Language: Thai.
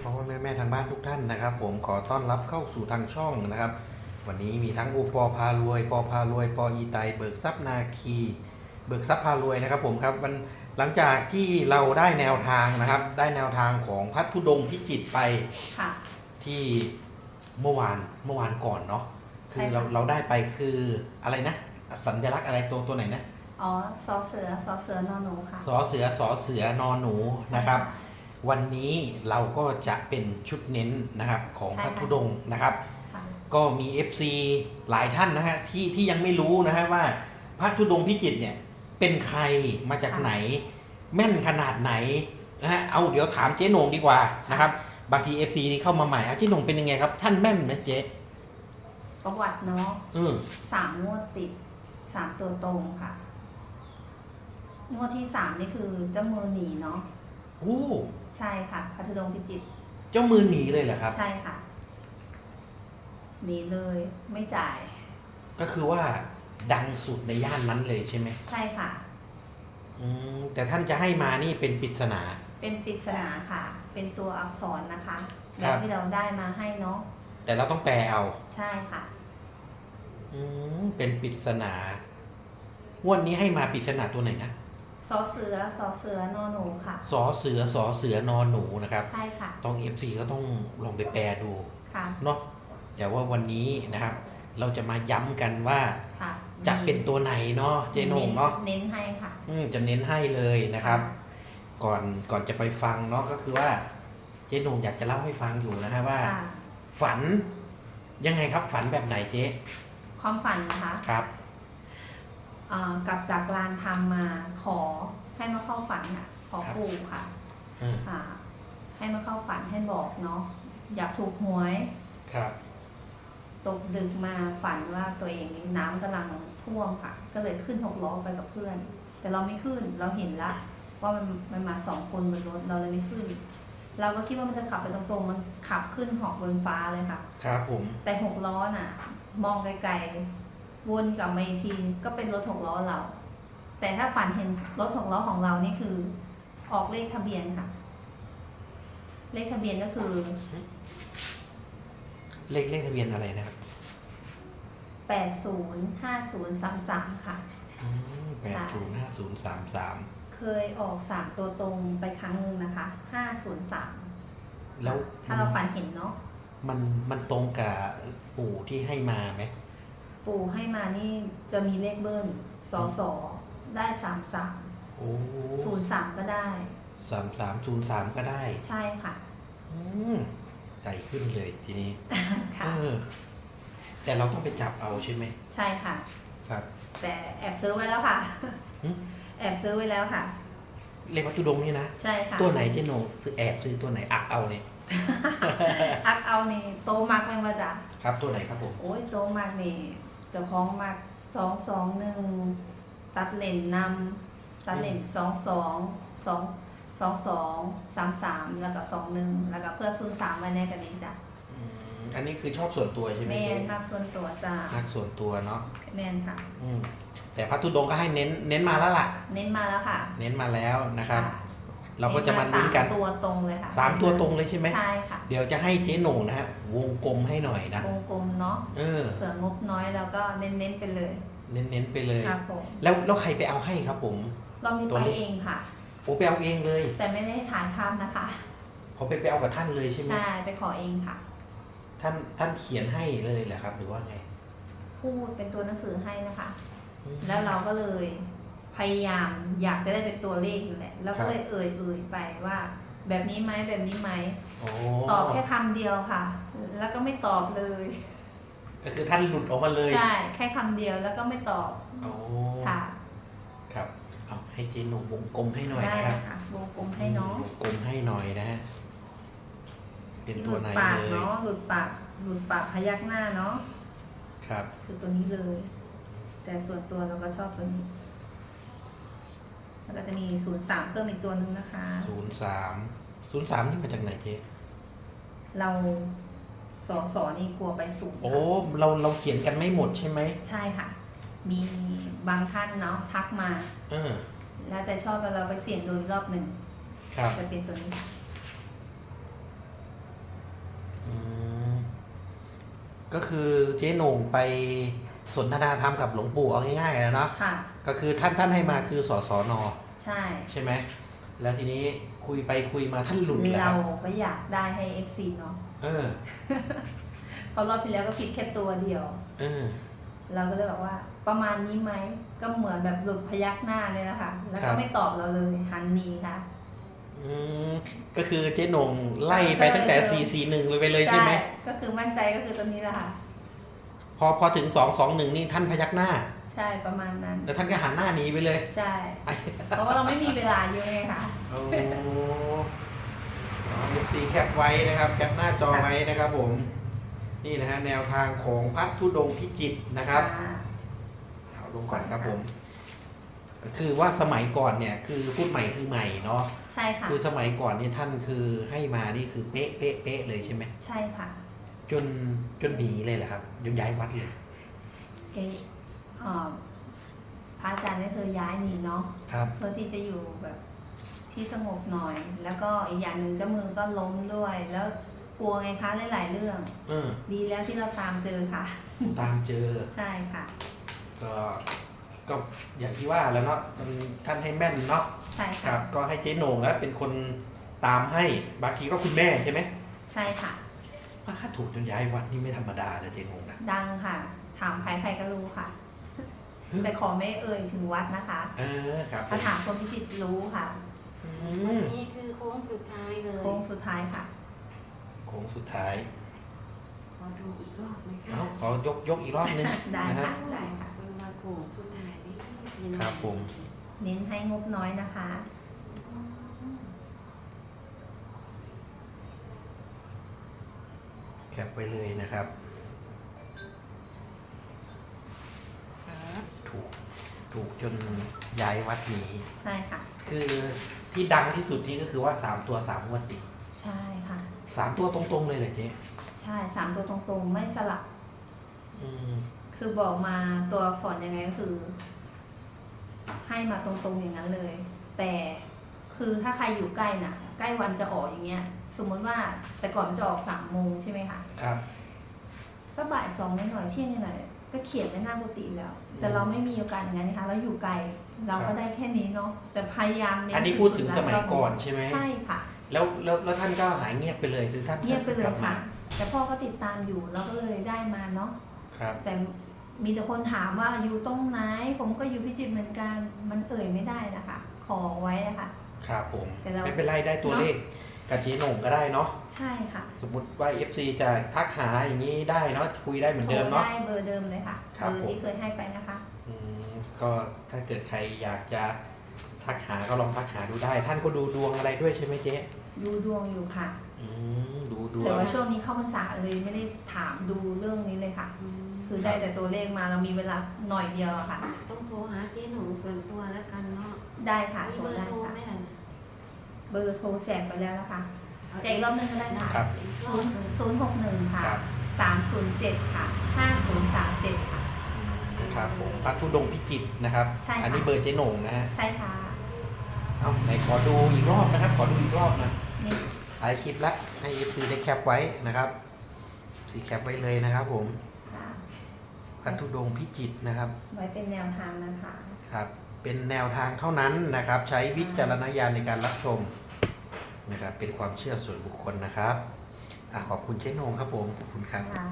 พ่อพ่อแม่แม่ทางบ้านทุกท่านนะครับ ผมขอต้อนรับเข้าสู่ทางช่องนะครับ วันนี้มีทั้งอุปอพารวยปอพารวยปออีไตเบิกทรัพย์นาคี เบิกทรัพย์พารวยนะครับผมครับมันหลังจากที่เราได้แนวทางนะครับ ได้แนวทางของพัทธุดงค์พิจิตรไปค่ะ ที่เมื่อวานเมื่อวานก่อนเนาะคือใช่ค่ะเราเราได้ไปคืออะไรนะ สัญลักษณ์อะไรตัวตัวไหนนะอ๋อซอเสือซอเสือนอนหนูค่ะ สอเสือสอเสือนอนหนูนะครับ วันนี้เราก็จะเป็นชุดเน้นนะครับของใช่พัค่ะทธุดงค์นะครับค่ะก็มี FC หลายท่านนะฮะที่ที่ยังไม่รู้นะฮะว่าพระธุดงค์พิจิตรเนี่ยเป็นใครมาจากไหน แม่นขนาดไหนนะฮะเอาเดี๋ยวถามเจ๊โหนงดีกว่านะครับ บางที FC ที่เข้ามาใหม่อะเจ๊โหนงเป็นยังไงครับ ท่านแม่นไหมเจ๊ประวัติเนาะอืมสามงวดติดสามตัวตรงค่ะ งวดที่สามนี่คือเจ้ามือหนีเนาะโอ้ ใช่ค่ะพัทดงพิจิตรเจ้ามือหนีเลยเหรอครับ ใช่ค่ะหนีเลยไม่จ่าย ก็คือว่าดังสุดในย่านนั้นเลยใช่ไหมใช่ค่ะ อืมแต่ท่านจะให้มานี่เป็นปริศนา เป็นปริศนาค่ะ เป็นตัวอักษรนะคะคแบรับ บที่เราได้มาให้เนาะแต่เราต้องแปลเอาใช่ค่ะ อืมเป็นปริศนางวดนี้ให้มาปริศนาตัวไหนนะ ซอเสือซอเสือนอนหนูค่ะ สอเสือสอเสือนอนหนูนะครับ ใช่ค่ะ ต้อง FC ก็ต้องลองไปแปลดูค่ะ เนาะแต่ว่าวันนี้นะครับ เราจะมาย้ำกันว่าค่ะจะเป็นตัวไหนเนาะเจโหนงเนาะเน้นให้ค่ะอืมจะเน้นให้เลยนะครับ ก่อนก่อนจะไปฟังเนาะก็คือว่า เจ๊โหนงอยากจะเล่าให้ฟังอยู่นะฮะว่า ค่ะ ฝันยังไงครับฝันแบบไหนเจ๊ความฝันนะคะ ครับเอ่อ กลับจากลานทำมาขอให้มาเข้าฝันค่ะขอปู่ค่ะอืมอ่าให้มาเข้าฝันให้บอกเนาะอยากถูกหวยครับตกดึกมาฝันว่าตัวเองนี่น้ำกำลังท่วมค่ะ ก็เลยขึ้นหกล้อไปกับเพื่อน แต่เราไม่ขึ้นเราเห็นละว่ามันมันมาสองคนบนรถเราเลยไม่ขึ้น เราก็คิดว่ามันจะขับไปตรงๆ มันขับขึ้นหอกบนฟ้าเลยค่ะ ครับผม แต่หกล้อน่ะ มองไกลๆ วนกลับมาอีกทีก็เป็นรถหกล้อเรา แต่ถ้าฝันเห็นรถหกล้อของเรานี่คือ ออกเลขทะเบียนค่ะ เลขทะเบียนก็คือ เลขเลขทะเบียนอะไรนะครับแปดศูนย์ห้าศูนย์สามสามค่ะ แปดศูนย์ห้าศูนย์สามสามเคยออกสามตัวตรงไปครั้งหนึ่งนะคะห้าศูนย์สามแล้วถ้าเราฝันเห็นเนาะมันมันตรงกับปู่ที่ให้มาไหม ปู่ให้มานี่จะมีเลขเบิ้ลสอสอได้สามสามโอ้ศูนย์สามก็ได้ สามสามศูนย์สามก็ได้ ใช่ค่ะ อืมใจขึ้นเลยทีนี้ค่ะ เออแต่เราต้องไปจับเอาใช่ไหมใช่ค่ะ ครับ แต่แอบซื้อไว้แล้วค่ะ หึ แอบซื้อไว้แล้วค่ะ เลขวัตถุดงค์นี่นะ ใช่ค่ะตัวไหนเจโหนงซื้อแอบซื้อตัวไหนอักเอาเนี่ย อักเอานี่โตมากไหมมาจ้ะครับตัวไหนครับผม โอ้ยโตมากนี่ เจ้าของมากสองสองหนึ่งตัดเลนนำตัดเลนสองสองสองสองสองสามสามแล้วก็สองหนึ่งแล้วก็เพื่อซื้อสามไว้ในกันนี้จ้ะอืมอันนี้คือชอบส่วนตัวใช่ไหมแมเจ๊นมากส่วนตัวจ้ะนักส่วนตัวเนาะแมนค่ะ อืมแต่พัทธุดงค์ก็ให้เน้นเน้นมาแล้วล่ะ เน้นมาแล้วค่ะ เน้นมาแล้วนะครับ ค่ะ เราก็จะมาลุ้นกันสามตัวตรงเลยค่ะสามตัวตรงเลยใช่ไหมใช่ค่ะเดี๋ยวจะให้เจ๊โหน่งนะฮะวงกลมให้หน่อยนะวงกลมเนาะเออเผื่องบน้อยแล้วก็เน้นๆไปเลย เน้นๆไปเลยครับผมแล้วแล้วใครไปเอาให้ครับผมรอบนี้ตัวไปเลขเองค่ะโอ้ไปเอาเองเลย แต่ไม่ได้ถ่ายภาพนะคะเขาไปไปเอากับท่านเลยใช่ไหมใช่ไปขอเองค่ะ ท่านท่านเขียนให้เลยเหรอครับ หรือว่าไงพูดเป็นตัวหนังสือให้นะคะอืมแล้วเราก็เลย พยายามอยากจะได้เป็นตัวเลขนั่นแหละเราก็เลยเอ่ยเอ่ยไปว่า แบบนี้ไหมแบบนี้ไหมโอ้ตอบแค่คำเดียวค่ะ แล้วก็ไม่ตอบเลย ก็คือท่านหลุดออกมาเลย ใช่ แค่คำเดียวแล้วก็ไม่ตอบโอ้ค่ะ ครับเอาให้เจ๊โหน่งวงกลมให้หน่อยได้นะครับค่ะวงกลมให้น้องวงกลมให้หน่อยนะฮะเป็นหตัลุวดไหนปากเลยเนาะหลุดปากหลุดปากพยักหน้าเนาะครับ คือตัวนี้เลย แต่ส่วนตัวเราก็ชอบตัวนี้ แล้วก็จะมี 03 เพิ่มอีกตัวหนึ่งนะคะ03 03นี่มาจากไหนเจ๊เราสอสอนี่กลัวไปสูงโอ้เราเราเขียนกันไม่หมดใช่ไหมใช่ค่ะ มีบางท่านเนาะทักมา เออแล้วแต่ชอบเราไปเสี่ยงโดนรอบหนึ่งครับจะเป็นตัวนี้ก็คือเจ๊หนงไป สนทนาธรรมกับหลวงปู่เอาง่ายๆแล้วเนาะค่ะ ก็คือท่านท่านให้มาคือสสนใช่ ใช่ไหมแล้วทีนี้คุยไปคุยมาท่านหลุดแล้วเราก็อยากได้ให้ FC เนาะ เออเพราะรอบที่แล้วก็คิดแค่ตัวเดียว เออ เราก็เลยบอกว่า ประมาณนี้ไหมก็เหมือนแบบหลุดพยักหน้าเลยนะคะแล้วครัก็บ ไม่ตอบเราเลยหันหนีค่ะ อืมก็คือเจ๊โหน่งไล่ไปตั้งแต่เออ4 4 1เลยไปเลยใช่ไหมก็คือมั่นใจก็คือตัวนี้แหละค่ะ พอพอถึง2 2 1นี่ท่านพยักหน้า ใช่ประมาณนั้น แล้วท่านก็หันหน้าหนีไปเลย ใช่ เพราะว่าเราไม่มีเวลาเยอะไงค่ะโอ้เอฟซีแคปไว้นะครับ แคปหน้าจอไว้นะครับผม นี่นะฮะแนวทางของพระธุดงค์พิจิตรนะครับอ่าเอาลงก่อนครับผม คือว่าสมัยก่อนเนี่ยคือพูดใหม่คือใหม่เนาะ ใช่ค่ะ คือสมัยก่อนนี่ท่านคือให้มานี่คือเป๊ะเป๊ะเป๊ะเลยใช่ไหม ใช่ค่ะ จนจนหนีเลยเหรอครับจนย้ายวัดเลยเกเอ่อพระอาจารย์ก็คือย้ายหนีเนาะครับ เพื่อที่จะอยู่แบบที่สงบหน่อย แล้วก็อีกอย่างหนึ่งเจ้ามือก็ล้มด้วย แล้วกลัวไงคะหลายๆเรื่อง เออ ดีแล้วที่เราตามเจอค่ะ ตามเจอ ใช่ค่ะ ก็ก็อย่างที่ว่าแล้วเนาะมันท่านให้แม่นเนาะใช่คค่ะ รับ ก็ให้เจ๊โหน่งแล้วเป็นคนตามให้บางทีก็คุณแม่ใช่ไหม ใช่ค่ะ ถ้าถูกจนย้ายวัดนี่ไม่ธรรมดานะเจ๊โหน่งนะ ดังค่ะ ถามใครใครก็รู้ค่ะ แต่ขอไม่เอ่ยถึงวัดนะคะเออครับถ้าถามคนพิจิตรรู้ค่ะอืวันมนี้คือโค้งสุดท้ายเลยโค้งสุดท้ายค่ะ โค้งสุดท้าย ขอดูอีกรอบไหมคะเอ้าขอยกยกอีกรอบนึงได้นะฮะค่ะได้ค่ะเป็นมาโค้งสุดท้ายนี่พี่น้องครับผมเน้นให้งบน้อยนะคะ แคปไว้เลยนะครับ ถูกถูกจนย้ายวัดหนีใช่ค่ะ คือที่ดังที่สุดนี่ก็คือว่า3ตัว3งวดติดใช่ค่ะ สามตัวตรงๆเลยเหรอเจ๊ใช่สามตัวตรงๆ ไม่สลับ อืมคือบอกมาตัวอักษรยังไงก็คือ ให้มาตรงๆอย่างนั้นเลย แต่คือถ้าใครอยู่ใกล้น่ะ ใกล้วันจะออกอย่างเงี้ย สมมติว่าแต่ก่อนมันจะออกสามโมงใช่ไหมคะครับ สักบ่ายสองนิดหน่อยเที่ยงนิดหน่อยก็เขียนไว้หน้ากุฏิแล้ว แต่เราไม่มีโอกาสอย่างนั้นนะคะเราอยู่ไกลเราครัก็บได้แค่นี้เนาะแต่พยายามเน้นอันนี้พูดถึงสุๆสมัยแล้วก่อนใช่ไหมใช่ค่ะ แล้วแล้วแล้วท่านก็หายเงียบไปเลยคือท่านเงียบไปเลกยลัมาค่ะ แต่พ่อก็ติดตามอยู่เราก็เลยได้มาเนาะครับ แต่มีแต่คนถามว่าอยู่ตรงไหน ผมก็อยู่พิจิตรเหมือนกัน มันเอ่ยไม่ได้นะคะ ขอไว้นะคะ ครับผม แต่เรา ไม่เป็นไรได้ตัวเลขกับเจ๊โหน่งก็ได้เนาะใช่ค่ะสมมติว่า FC จะทักหาอย่างนี้ได้เนาะคุยได้เหมือนโทรเดิมเนาะ ได้เบอร์เดิมเลยค่ะครับ เบอร์ผมที่เคยให้ไปนะคะ อืมก็ถ้าเกิดใครอยากจะทักหาก็ลองทักหาดูได้ ท่านก็ดูดวงอะไรด้วยใช่ไหมเจ๊ดูดวงอยู่ค่ะ อืมดูดวแต่ง ว่าช่วงนี้เข้าพรรษาเลยไม่ได้ถามดูเรื่องนี้เลยค่ะอืมคือได้แต่ตัวเลขมาเรามีเวลาหน่อยเดียวอะค่ะ ต้องโทรหาเจ๊หนูส่วนตัวแล้วกันเนาะได้ค่ะมีโทรเบอร์ได้โทรค่ะ ไหมล่ะ เบอร์โทรแจกไปแล้วนะคะแจกอีกรอบนึงก็ได้ค่ะครับ ศูนย์ศูนย์หกหนึ่งค่ะครับ สามศูนย์เจ็ดค่ะห้าศูนย์สามเจ็ดค่ะ ครับผมพระธุดงค์พิจิตรนะครับ ใช่ค่ะ อันี้เบอร์เจ๊โหน่งนะฮะใช่ค่ะเอาไหนขอดูอีกรอบนะครับ ขอดูอีกรอบหนะนี่ถ่ายคลิปแล้วให้ FC ได้แคปไว้นะครับสีแคปไว้เลยนะครับ ผมค่ะพระธุดงค์พิจิตรนะครับ ไว้เป็นแนวทางนะคะ ครับ เป็นแนวทางเท่านั้นนะครับ ใช้วิจารณญาณในการรับชม นะครับ เป็นความเชื่อส่วนบุคคลนะครับอะขอบคุณเจ๊นงครับผม ขอบคุณครับ